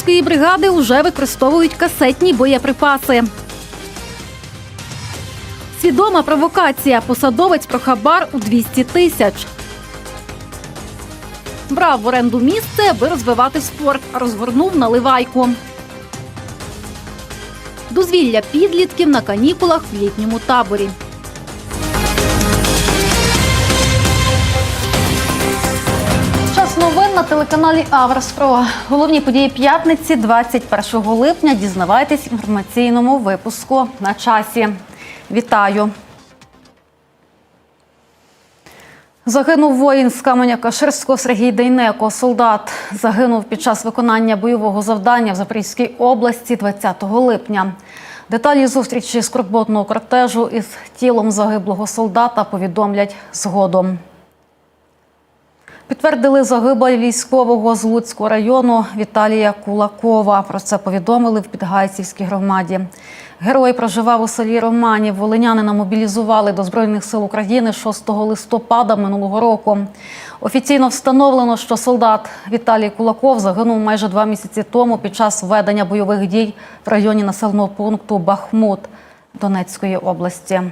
Волинської бригади вже використовують касетні боєприпаси. Свідома провокація. Посадовець про хабар у 200 тисяч. Брав в оренду місце, аби розвивати спорт. Розгорнув наливайку. Дозвілля підлітків на канікулах в літньому таборі. На телеканалі Про. Головні події п'ятниці 21 липня. Дізнавайтесь в інформаційному випуску на часі. Вітаю! Загинув воїн з каменя Каширського Сергій Дейнеко. Солдат загинув під час виконання бойового завдання в Запорізькій області 20 липня. Деталі зустрічі скорботного кортежу із тілом загиблого солдата повідомлять згодом. Підтвердили загибель військового з Луцького району Віталія Кулакова. Про це повідомили в Підгайцівській громаді. Герой проживав у селі Романів. Волинянина мобілізували до Збройних сил України 6 листопада минулого року. Офіційно встановлено, що солдат Віталій Кулаков загинув майже два місяці тому під час ведення бойових дій в районі населеного пункту Бахмут Донецької області.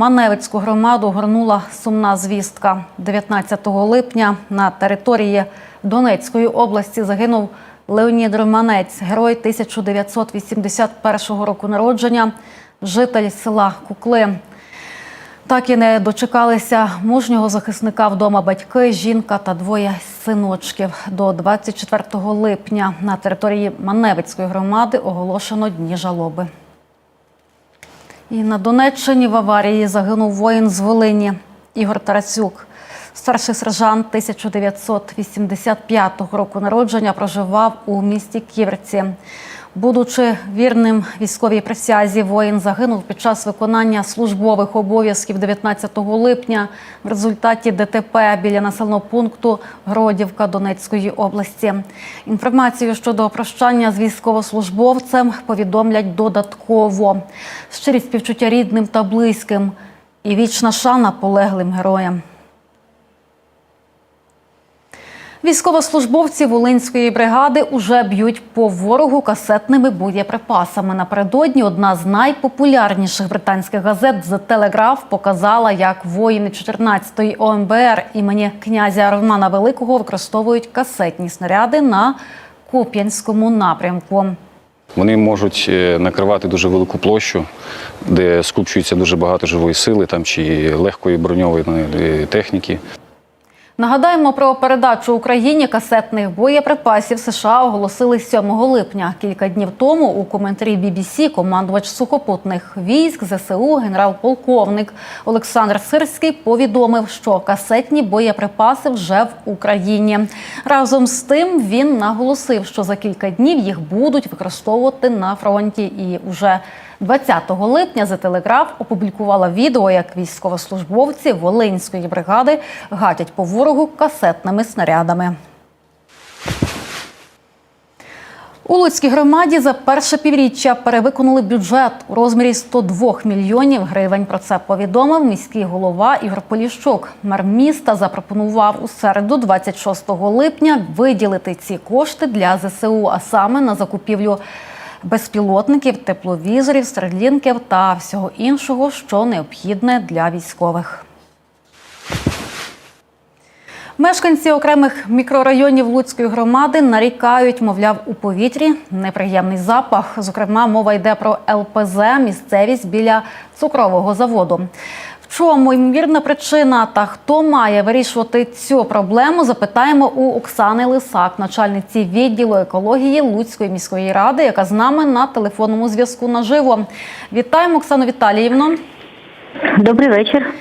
Маневицьку громаду горнула сумна звістка. 19 липня на території Донецької області загинув Леонід Романець, герой 1981 року народження, житель села Кукли. Так і не дочекалися мужнього захисника вдома батьки, жінка та двоє синочків. До 24 липня на території Маневицької громади оголошено дні жалоби. І на Донеччині в аварії загинув воїн з Волині Ігор Тарасюк. Старший сержант 1985 року народження проживав у місті Ківерці. Будучи вірним військовій присязі, воїн загинув під час виконання службових обов'язків 19 липня в результаті ДТП біля населеного пункту Гродівка Донецької області. Інформацію щодо прощання з військовослужбовцем повідомлять додатково. Щирі співчуття рідним та близьким і вічна шана полеглим героям. Військовослужбовці Волинської бригади уже б'ють по ворогу касетними боєприпасами. Напередодні одна з найпопулярніших британських газет «The Telegraph» показала, як воїни 14-ї ОМБР імені князя Романа Великого використовують касетні снаряди на Куп'янському напрямку. Вони можуть е, накривати дуже велику площу, де скупчується дуже багато живої сили там чи легкої броньованої техніки. Нагадаємо про передачу Україні касетних боєприпасів США оголосили 7 липня. Кілька днів тому у коментарі BBC командувач сухопутних військ ЗСУ генерал-полковник Олександр Сирський повідомив, що касетні боєприпаси вже в Україні. Разом з тим він наголосив, що за кілька днів їх будуть використовувати на фронті. І уже 20 липня за телеграф опублікувала відео, як військовослужбовці Волинської бригади гатять по ворогу касетними снарядами. У Луцькій громаді за перше півріччя перевиконали бюджет у розмірі 102 мільйонів гривень. Про це повідомив міський голова Ігор Поліщук. Мер міста запропонував у середу, 26 липня, виділити ці кошти для ЗСУ, а саме на закупівлю безпілотників, тепловізорів, стрелінків та всього іншого, що необхідне для військових. Мешканці окремих мікрорайонів Луцької громади нарікають, мовляв, у повітрі неприємний запах. Зокрема, мова йде про ЛПЗ, місцевість біля цукрового заводу. Чому ймовірна причина та хто має вирішувати цю проблему? Запитаємо у Оксани Лисак, начальниці відділу екології Луцької міської ради, яка з нами на телефонному зв'язку наживо. Вітаємо, Оксану Віталіївну. Добрий вечір.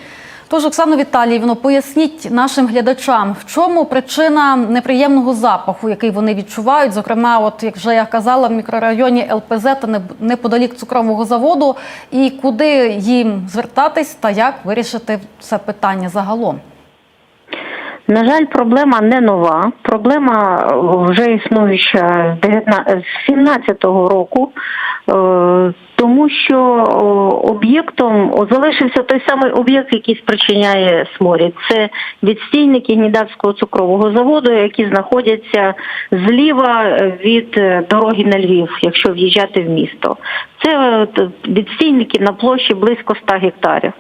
Тож, Оксано Віталіївно, поясніть нашим глядачам, в чому причина неприємного запаху, який вони відчувають. Зокрема, от як вже я казала, в мікрорайоні ЛПЗ та неподалік цукрового заводу, і куди їм звертатись та як вирішити це питання загалом. На жаль, проблема не нова. Проблема е, вже існуюча з 19 з 17-го року. Тому що об'єктом залишився той самий об'єкт, який спричиняє сморід. Це відстійники Гнідавського цукрового заводу, які знаходяться зліва е, від е, дороги на Львів, якщо в'їжджати в місто. Це е, відстійники на площі близько 100 гектарів.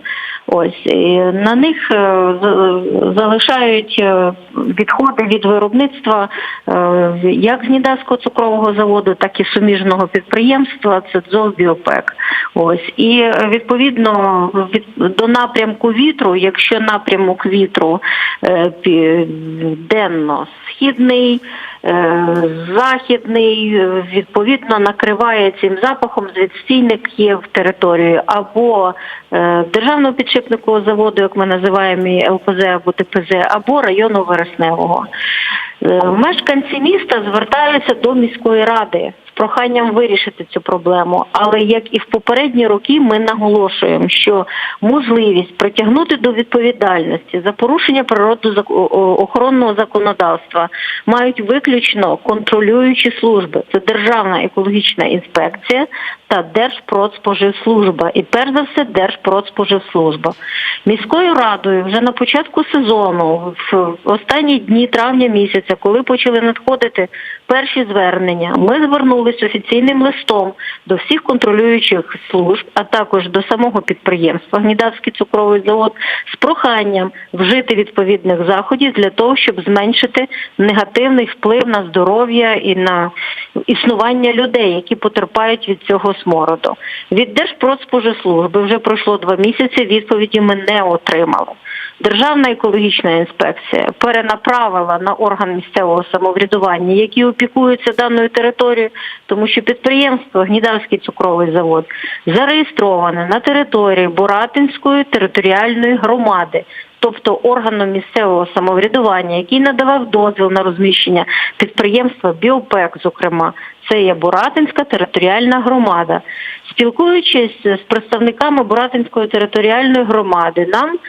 Ось і на них е, з- залишають е, відходи від виробництва е, як Гнідавського цукрового заводу, так і суміжного підприємства. Це ДЗОВ «Біопек». Ось і відповідно від до напрямку вітру, якщо напрямок вітру е, пі- денно східний. е, Західний е, відповідно накриває цим запахом з в території або е, державного підшипникового заводу, як ми називаємо ЛПЗ або ТПЗ, або району Вересневого. Е, Мешканці міста звертаються до міської ради проханням вирішити цю проблему. Але як і в попередні роки, ми наголошуємо, що можливість притягнути до відповідальності за порушення природоохоронного законодавства мають виключно контролюючі служби. Це Державна екологічна інспекція та Держпродспоживслужба. І перш за все Держпродспоживслужба. Міською радою вже на початку сезону, в останні дні травня місяця, коли почали надходити перші звернення, ми звернулися офіційним листом до всіх контролюючих служб, а також до самого підприємства Гнідавський цукровий завод з проханням вжити відповідних заходів для того, щоб зменшити негативний вплив на здоров'я і на існування людей, які потерпають від цього смороду. Від Держпродспоживслужби вже пройшло два місяці. Відповіді ми не отримали. Державна екологічна інспекція перенаправила на орган місцевого самоврядування, які опікуються даною територією, тому що підприємство Гнідавський цукровий завод зареєстроване на території Буратинської територіальної громади. Тобто органом місцевого самоврядування, який надавав дозвіл на розміщення підприємства Біопек, зокрема, це є Буратинська територіальна громада. Спілкуючись з представниками Буратинської територіальної громади, нам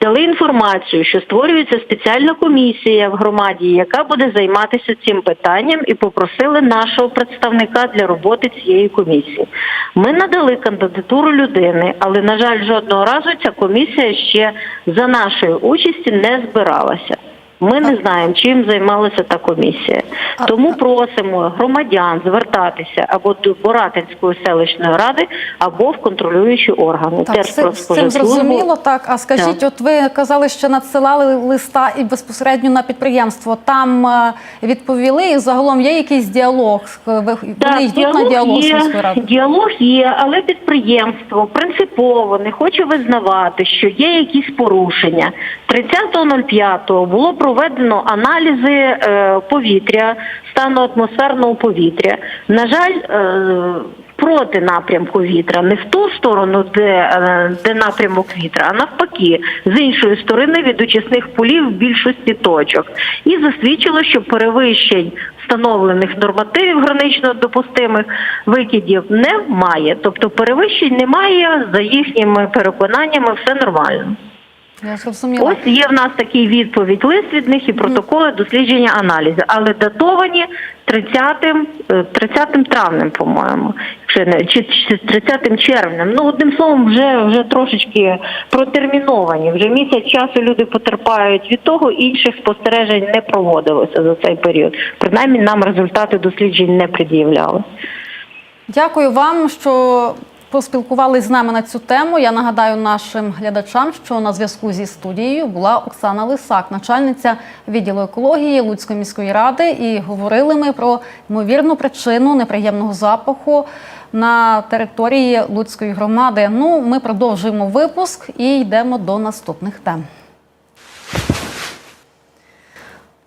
дали інформацію, що створюється спеціальна комісія в громаді, яка буде займатися цим питанням, і попросили нашого представника для роботи цієї комісії. Ми надали кандидатуру людини, але на жаль, жодного разу ця комісія ще за нашої участі не збиралася. Ми не знаємо, чим займалася та комісія. Тому просимо громадян звертатися або до Боратинської селищної ради, або в контролюючі органи. Так, з цим, про з зрозуміло. Так, а скажіть, от ви казали, що надсилали листа і безпосередньо на підприємство. Там е, відповіли, і загалом є якийсь діалог. Ви вони йдуть на діалог з є, міською радою? діалог є, але підприємство принципово не хоче визнавати, що є якісь порушення. 30.05 було проведено аналізи е, повітря, стану атмосферного повітря. На жаль, е, проти напрямку вітра, не в ту сторону, де, е, де напрямок вітра, а навпаки, з іншої сторони від очисних полів в більшості точок. І засвідчило, що перевищень встановлених нормативів гранично допустимих викидів немає. Тобто перевищень немає, за їхніми переконаннями все нормально. Я зрозуміла. Ось є в нас такий відповідь лист від них і протоколи дослідження аналізу, але датовані 30, е, 30 травнем, по-моєму, чи 30 червнем. Ну одним словом, вже вже трошечки протерміновані. Вже місяць часу люди потерпають від того, інших спостережень не проводилося за цей період. Принаймні нам результати досліджень не пред'являли. Дякую вам, що поспілкувались з нами на цю тему. Я нагадаю нашим глядачам, що на зв'язку зі студією була Оксана Лисак, начальниця відділу екології Луцької міської ради. І говорили ми про ймовірну причину неприємного запаху на території Луцької громади. Ну, ми продовжуємо випуск і йдемо до наступних тем.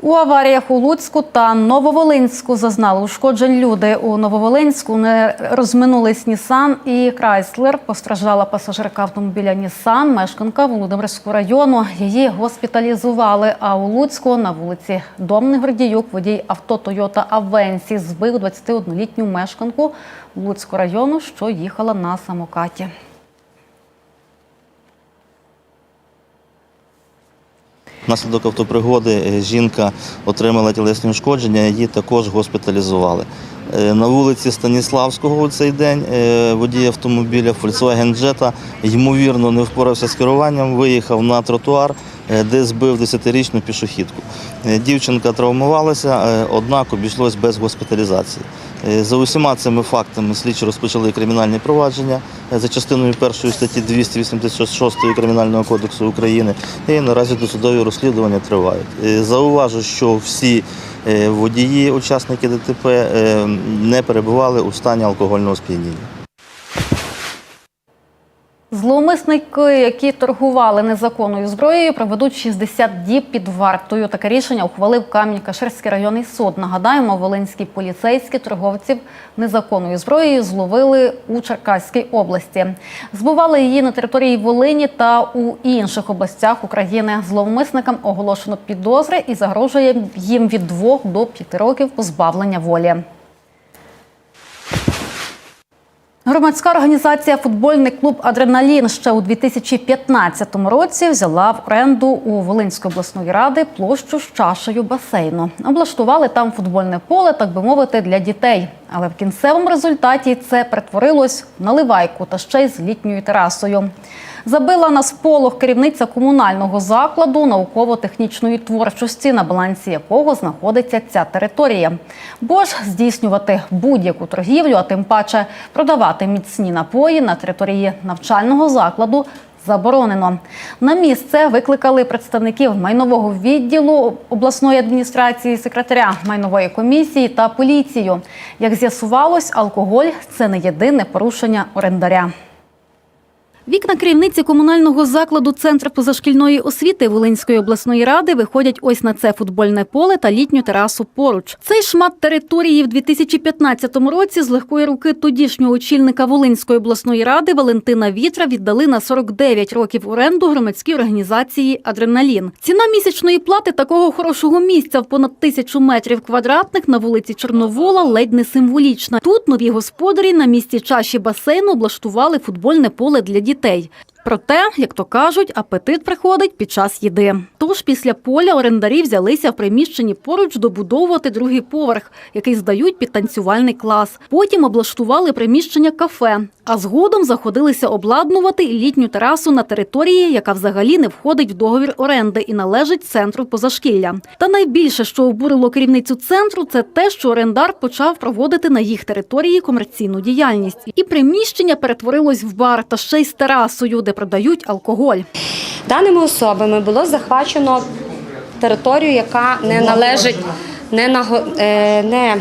У аваріях у Луцьку та Нововолинську зазнали ушкоджень люди. У Нововолинську не розминулись Нісан і Крайслер. Постраждала пасажирка автомобіля Нісан, мешканка Володимирського району. Її госпіталізували. А у Луцьку на вулиці Домний Гордіюк водій авто Тойота Авенсі збив 21-літню мешканку Луцького району, що їхала на самокаті. Внаслідок автопригоди е, жінка отримала тілесні ушкодження, її також госпіталізували. Е, На вулиці Станіславського у цей день е, водій автомобіля Volkswagen Jetta ймовірно не впорався з керуванням, виїхав на тротуар, де збив 10-річну пішохідку. Дівчинка травмувалася, однак обійшлось без госпіталізації. Е, За усіма цими фактами слідчі розпочали кримінальні провадження е, за частиною першої статті 286 Кримінального кодексу України і наразі досудові розслідування тривають. Е, Зауважу, що всі водії, учасники ДТП не перебували у стані алкогольного сп'яніння. Зловмисники, які торгували незаконною зброєю, проведуть 60 діб під вартою. Таке рішення ухвалив Камінь-Каширський районний суд. Нагадаємо, волинські поліцейські торговців незаконною зброєю зловили у Черкаській області. Збували її на території Волині та у інших областях України. Зловмисникам оголошено підозри і загрожує їм від 2 до 5 років позбавлення волі. Громадська організація Футбольний клуб Адреналін ще у 2015 році взяла в оренду у Волинської обласної ради площу з чашею басейну. Облаштували там футбольне поле, так би мовити, для дітей. Але в кінцевому результаті це перетворилось в наливайку та ще й з літньою терасою. Забила на сполох керівниця комунального закладу науково-технічної творчості, на балансі якого знаходиться ця територія. Бо ж здійснювати будь-яку торгівлю, а тим паче продавати міцні напої на території навчального закладу. Заборонено на місце викликали представників майнового відділу обласної адміністрації, секретаря майнової комісії та поліцію. Як з'ясувалось, алкоголь це не єдине порушення орендаря. Вікна керівниці комунального закладу Центр позашкільної освіти Волинської обласної ради виходять ось на це футбольне поле та літню терасу поруч. Цей шмат території в 2015 році з легкої руки тодішнього очільника Волинської обласної ради Валентина Вітра віддали на 49 років оренду громадській організації Адреналін. Ціна місячної плати такого хорошого місця в понад тисячу метрів квадратних на вулиці Чорновола ледь не символічна. Тут нові господарі на місці чаші басейну облаштували футбольне поле для дітей дітей. Проте, як то кажуть, апетит приходить під час їди. Тож після поля орендарі взялися в приміщенні поруч добудовувати другий поверх, який здають під танцювальний клас. Потім облаштували приміщення кафе, а згодом заходилися обладнувати літню терасу на території, яка взагалі не входить в договір оренди і належить центру позашкілля. Та найбільше, що обурило керівницю центру, це те, що орендар почав проводити на їх території комерційну діяльність. І приміщення перетворилось в бар та ще й з терасою, де продають алкоголь. Даними особами було захвачено територію, яка не належить, не, на е, не,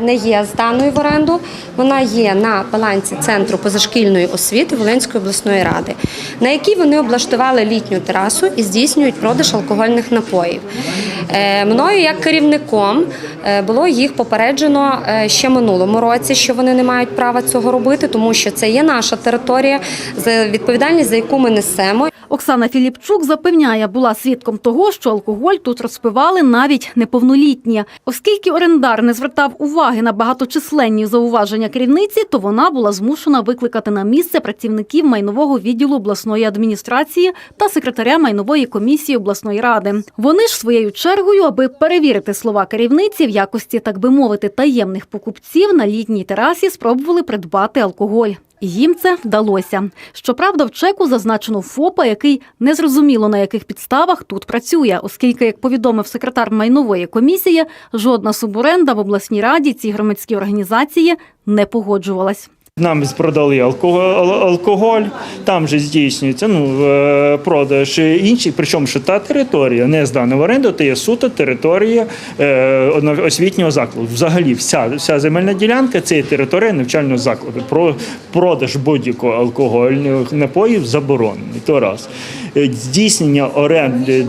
не є зданою в оренду. Вона є на балансі центру позашкільної освіти Волинської обласної ради, на якій вони облаштували літню терасу і здійснюють продаж алкогольних напоїв. Е, Мною як керівником е, було їх попереджено е, ще минулому році, що вони не мають права цього робити, тому що це є наша територія, відповідальність за яку ми несемо. Оксана Філіпчук запевняє, була свідком того, що алкоголь тут розпивали навіть неповнолітні. Оскільки орендар не звертав уваги на багаточисленні зауваження керівниці, то вона була змушена викликати на місце працівників майнового відділу обласної адміністрації та секретаря майнової комісії обласної ради. Вони ж своєю чергою, аби перевірити слова керівниці в якості, так би мовити, таємних покупців на літній терасі спробували придбати алкоголь. Їм це вдалося. Щоправда, в чеку зазначено ФОПа, який незрозуміло на яких підставах тут працює, оскільки, як повідомив секретар майнової комісії, жодна суборенда в обласній раді цій громадській організації не погоджувалась. Нам продали алкоголь, там же здійснюється ну, е, продаж інший, причому що та територія не здана в оренду, то є суто територія е, освітнього закладу. Взагалі, вся, вся земельна ділянка це є територія навчального закладу. Про продаж будь-якого алкогольних напоїв заборонений. То раз. Е, Здійснення оренди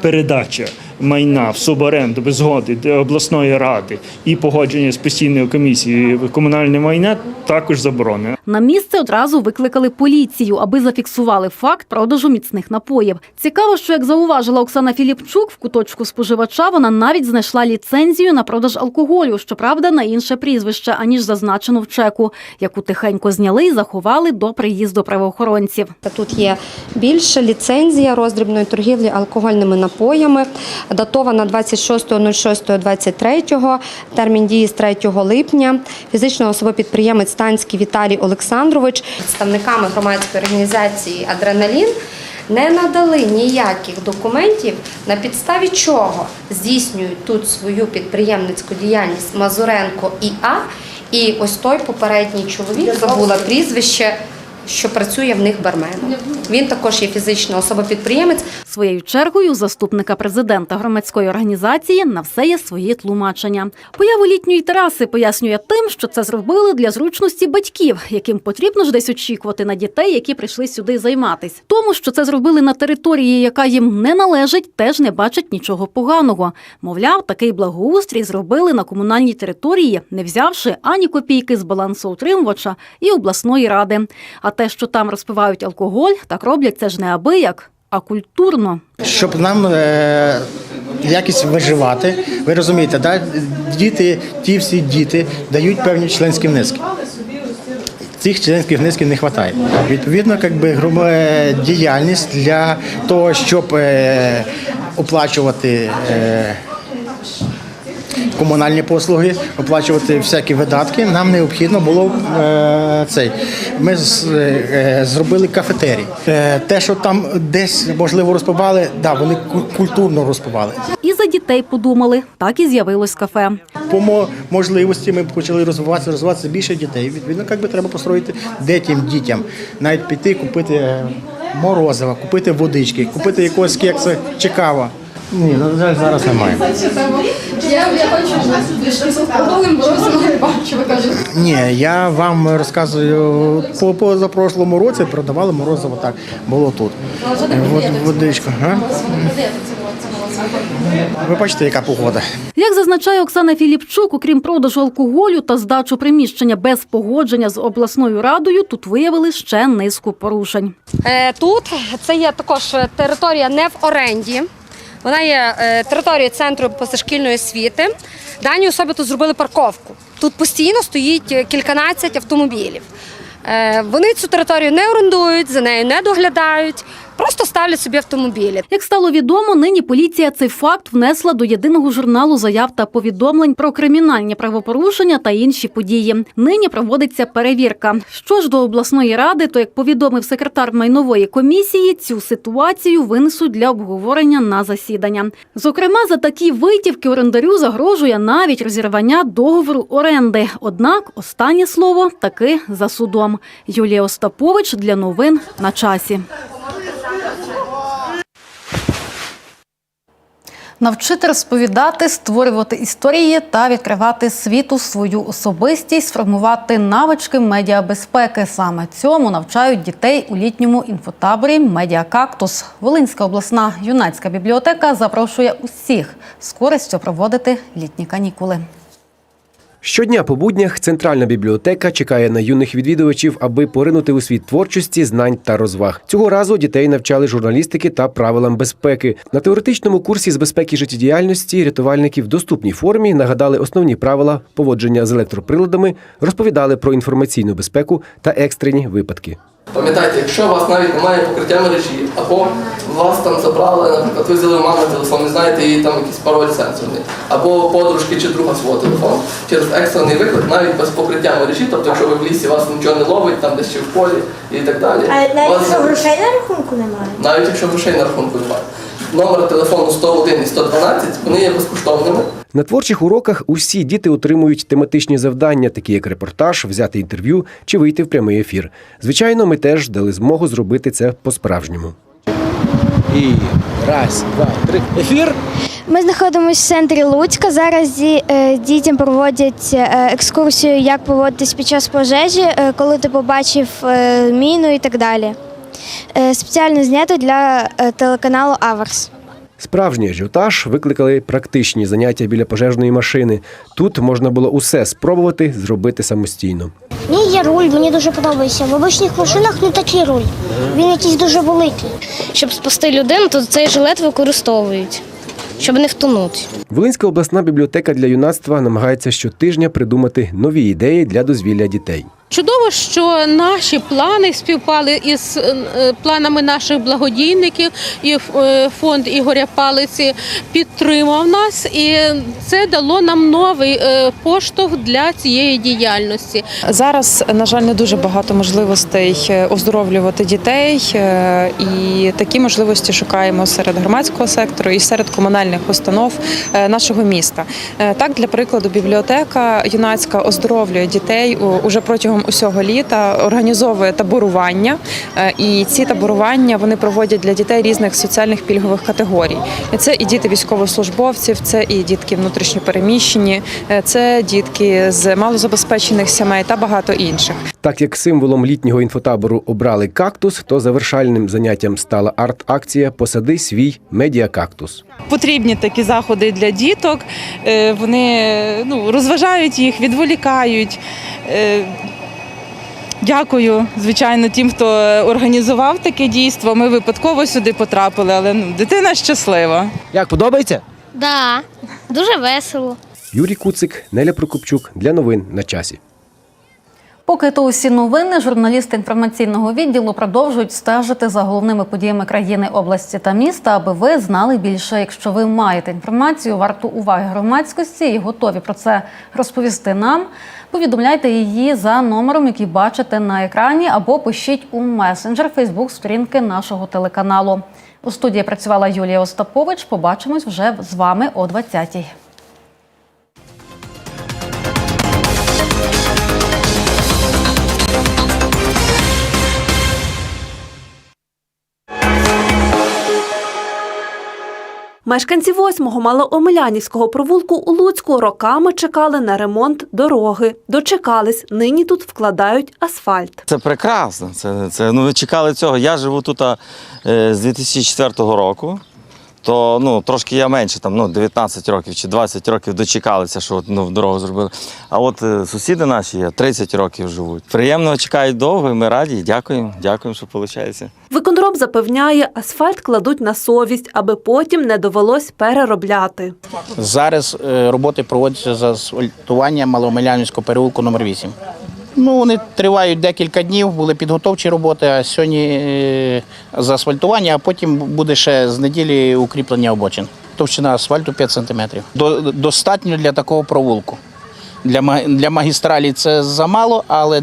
передача майна в суборенду без згоди обласної ради і погодження з постійною комісією комунальне майна також заборонено. На місце одразу викликали поліцію, аби зафіксували факт продажу міцних напоїв. Цікаво, що як зауважила Оксана Філіпчук, в куточку споживача вона навіть знайшла ліцензію на продаж алкоголю, щоправда, на інше прізвище, аніж зазначено в чеку, яку тихенько зняли і заховали до приїзду правоохоронців. Тут є більша ліцензія роздрібної торгівлі алкогольними напоями, датована 26.06.23, термін дії з 3 липня. Фізична особа підприємець Станський Віталій Олександрович представниками громадської організації Адреналін не надали ніяких документів, на підставі чого здійснюють тут свою підприємницьку діяльність Мазуренко ІА. І ось той попередній чоловік забула прізвище, що працює в них барменом. Він також є фізична особа-підприємець. Своєю чергою заступника президента громадської організації на все є свої тлумачення. Появу літньої тераси пояснює тим, що це зробили для зручності батьків, яким потрібно ж десь очікувати на дітей, які прийшли сюди займатись. Тому, що це зробили на території, яка їм не належить, теж не бачать нічого поганого. Мовляв, такий благоустрій зробили на комунальній території, не взявши ані копійки з балансоутримувача і обласної ради. А те, що там розпивають алкоголь, так роблять це ж не абияк, а культурно. щоб нам е, якісь виживати. Ви розумієте, да? діти, ті всі діти дають певні членські внески. Цих членських внесків не вистачає. Відповідно, якби грома- е, діяльність для того, щоб е, оплачувати. Е, Комунальні послуги, оплачувати всякі видатки. Нам необхідно було е, цей. Ми з- е, зробили кафетерій. Е, те, що там десь можливо розпивали, да, вони ку- культурно розпивали. І за дітей подумали, так і з'явилось кафе. По можливості ми почали розвиватися, розвиватися більше дітей. Відповідно, як би треба построїти де тим дітям. Навіть піти купити е, морозива, купити водички, купити якогось кекса чи кава. Ні, на жаль, зараз немає. Я, я хочу, що з алкоголем боротися бачу, ви кажете. Ні, я вам розказую, по позапрошлому році продавали морозиво так, було тут. Е, Вод, водичку. Га? Ви бачите, яка погода. Як зазначає Оксана Філіпчук, окрім продажу алкоголю та здачу приміщення без погодження з обласною радою, тут виявили ще низку порушень. Е, Тут це є також територія не в оренді. Вона є е, територією центру позашкільної освіти. Дані особи тут зробили парковку. Тут постійно стоїть е, кільканадцять автомобілів. Е, Вони цю територію не орендують, за нею не доглядають, просто ставлять собі автомобілі. Як стало відомо, нині поліція цей факт внесла до єдиного журналу заяв та повідомлень про кримінальні правопорушення та інші події. Нині проводиться перевірка. Що ж до обласної ради, то як повідомив секретар майнової комісії, цю ситуацію винесуть для обговорення на засідання. Зокрема, за такі витівки орендарю загрожує навіть розірвання договору оренди. Однак останнє слово таки за судом. Юлія Остапович для новин на часі. Навчити розповідати, створювати історії та відкривати світу свою особистість, сформувати навички медіабезпеки. Саме цьому навчають дітей у літньому інфотаборі Медіакактус. Волинська обласна юнацька бібліотека запрошує усіх з користю проводити літні канікули. Щодня по буднях центральна бібліотека чекає на юних відвідувачів, аби поринути у світ творчості, знань та розваг. Цього разу дітей навчали журналістики та правилам безпеки. На теоретичному курсі з безпеки життєдіяльності рятувальники в доступній формі нагадали основні правила поводження з електроприладами, розповідали про інформаційну безпеку та екстрені випадки. Пам'ятайте, якщо у вас навіть немає покриття мережі, або вас там забрали, наприклад, ви взяли мами телефон, не знаєте її там якийсь пароль сенсорний, або подружки чи друга свого телефону. Через екстрений виклик, навіть без покриття мережі, тобто якщо ви в лісі вас нічого не ловить, там десь чи в полі і так далі. А навіть Вас- якщо грошей на рахунку немає? навіть якщо грошей на рахунку немає. Номер телефону 101 і 112, вони є безкоштовними. На творчих уроках усі діти отримують тематичні завдання, такі як репортаж, взяти інтерв'ю чи вийти в прямий ефір. Звичайно, ми теж дали змогу зробити це по-справжньому. І раз, два, три. Ефір. Ми знаходимося в центрі Луцька. Зараз ді- е, дітям проводять е, екскурсію, як поводитись під час пожежі, е, коли ти побачив е, міну і так далі. Е, Спеціально знято для е, телеканалу Аверс. Справжній ажіотаж викликали практичні заняття біля пожежної машини. Тут можна було усе спробувати зробити самостійно. Мені є руль, мені дуже подобається. В обичних машинах не такий руль. Він якийсь дуже великий. Щоб спасти людину, то цей жилет використовують, щоб не втонути. Волинська обласна бібліотека для юнацтва намагається щотижня придумати нові ідеї для дозвілля дітей. Чудово, що наші плани співпали із е, планами наших благодійників, і е, фонд Ігоря Палиці підтримав нас, і це дало нам новий е, поштовх для цієї діяльності. Зараз, на жаль, не дуже багато можливостей оздоровлювати дітей, і такі можливості шукаємо серед громадського сектору і серед комунальних установ нашого міста. Так, для прикладу, бібліотека юнацька оздоровлює дітей уже протягом усього літа, організовує таборування, е, і ці таборування вони проводять для дітей різних соціальних пільгових категорій. Це і діти військовослужбовців, це і дітки внутрішньопереміщені, е, це дітки з малозабезпечених сімей та багато інших. Так як символом літнього інфотабору обрали кактус, то завершальним заняттям стала арт-акція Посади свій медіакактус. Потрібні такі заходи для діток. Е, Вони ну, розважають їх, відволікають. Е, Дякую, звичайно, тим, хто організував таке дійство. Ми випадково сюди потрапили, але ну, дитина щаслива. Як подобається? Да, дуже весело. Юрій Куцик, Неля Прокопчук для новин на часі. Поки то усі новини, журналісти інформаційного відділу продовжують стежити за головними подіями країни, області та міста, аби ви знали більше. Якщо ви маєте інформацію, варту уваги громадськості і готові про це розповісти нам. Повідомляйте її за номером, який бачите на екрані, або пишіть у месенджер Фейсбук сторінки нашого телеканалу. У студії працювала Юлія Остапович. Побачимось вже з вами о 20-й. Мешканці 8-го малоомелянівського провулку у Луцьку роками чекали на ремонт дороги. Дочекались, нині тут вкладають асфальт. Це прекрасно. Це, це, ну, чекали цього. Я живу тут а, е, з 2004 року. То ну, трошки я менше, там, ну, 19 років чи 20 років дочекалися, що от, ну, дорогу зробили. А от е, сусіди наші є, 30 років живуть. Приємно чекають довго, і ми раді. Дякуємо, дякуємо, що виходить. Виконроб запевняє, асфальт кладуть на совість, аби потім не довелось переробляти. Зараз е, роботи проводяться з асфальтування Маломилянівського переулку номер 8. Ну, вони тривають декілька днів, були підготовчі роботи, а сьогодні е, заасфальтування, а потім буде ще з неділі укріплення обочин. Товщина асфальту 5 см. Достатньо для такого провулку. Для, магістралі це замало, але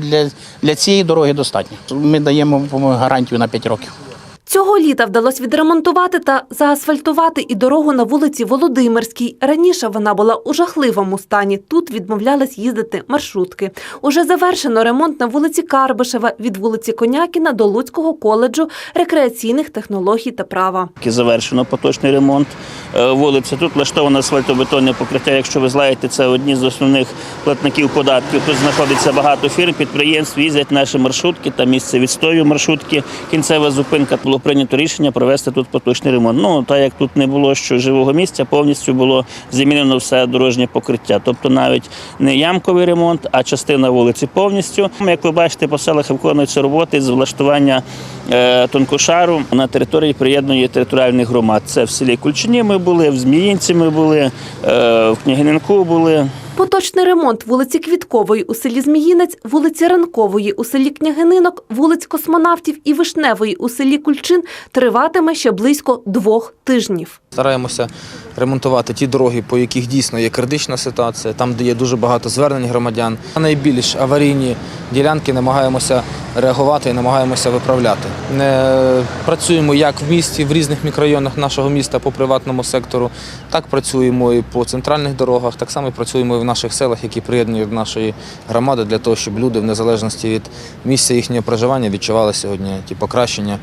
для цієї дороги достатньо. Ми даємо гарантію на 5 років. Цього літа вдалося відремонтувати та заасфальтувати і дорогу на вулиці Володимирській. Раніше вона була у жахливому стані. Тут відмовлялись їздити маршрутки. Уже завершено ремонт на вулиці Карбишева від вулиці Конякіна до Луцького коледжу рекреаційних технологій та права. Завершено поточний ремонт е, вулиці. Тут влаштоване асфальтобетонне покриття. Якщо ви знаєте, це одні з основних платників податків. Тут знаходиться багато фірм, підприємств, їздять наші маршрутки, там місце відстою маршрутки, кінцева зупинка. Прийнято рішення провести тут поточний ремонт. Ну так як тут не було що живого місця, повністю було замінено все дорожнє покриття. Тобто навіть не ямковий ремонт, а частина вулиці повністю. Як ви бачите, по селах виконуються роботи з влаштування е, тонкошару на території приєднаної територіальних громад. Це в селі Кульчині ми були, в Зміїнці ми були, е, в Княгининку були. Поточний ремонт вулиці Квіткової у селі Зміїнець, вулиці Ранкової у селі Княгининок, вулиць Космонавтів і Вишневої у селі Кульчин триватиме ще близько двох тижнів. Стараємося ремонтувати ті дороги, по яких дійсно є критична ситуація, там, де є дуже багато звернень громадян. А найбільш аварійні ділянки намагаємося реагувати і намагаємося виправляти. Працюємо як в місті, в різних мікрорайонах нашого міста по приватному сектору, так працюємо і по центральних дорогах, так само працюємо і в наших селах, які приєднані до нашої громади, для того, щоб люди, в незалежності від місця їхнього проживання, відчували сьогодні ті покращення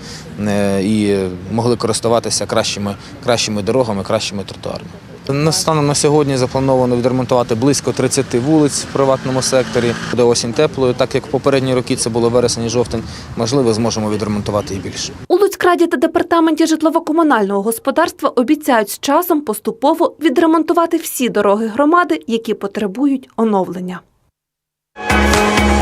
е, і могли користуватися кращими, кращими дорогами, кращими тротуарами. На станом на сьогодні заплановано відремонтувати близько 30 вулиць в приватному секторі. Буде осінь теплою, так як в попередні роки це було вересень і жовтень. Можливо, зможемо відремонтувати і більше. У Луцькій міськраді та департаменті житлово-комунального господарства обіцяють з часом поступово відремонтувати всі дороги громади, які потребують оновлення. –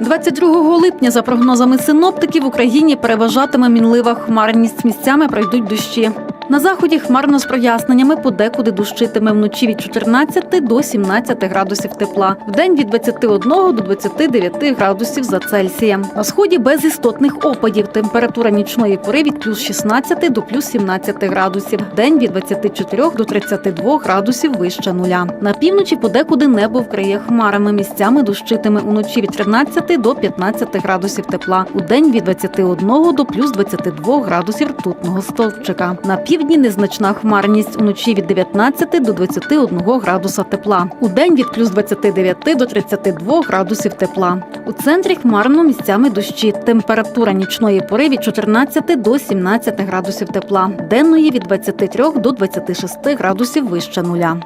22 липня, за прогнозами синоптиків, в Україні переважатиме мінлива хмарність. Місцями пройдуть дощі. На заході хмарно з проясненнями подекуди дощитиме вночі від 14 до 17 градусів тепла. Вдень від 21 до 29 градусів за Цельсієм. На сході без істотних опадів. Температура нічної пори від плюс 16 до плюс 17 градусів. День від 24 до 32 градусів вище нуля. На півночі подекуди небо вкриє хмарами. Місцями дощитиме уночі від 13 до 15 градусів тепла. У день від 21 до плюс 22 градусів ртутного стовпчика. На півдні незначна хмарність. Уночі від 19 до 21 градуса тепла. У день від плюс 29 до 32 градусів тепла. У центрі хмарно місцями дощі. Температура нічної пори від 14 до 17 градусів тепла. Денної від 23 до 26 градусів вище нуля.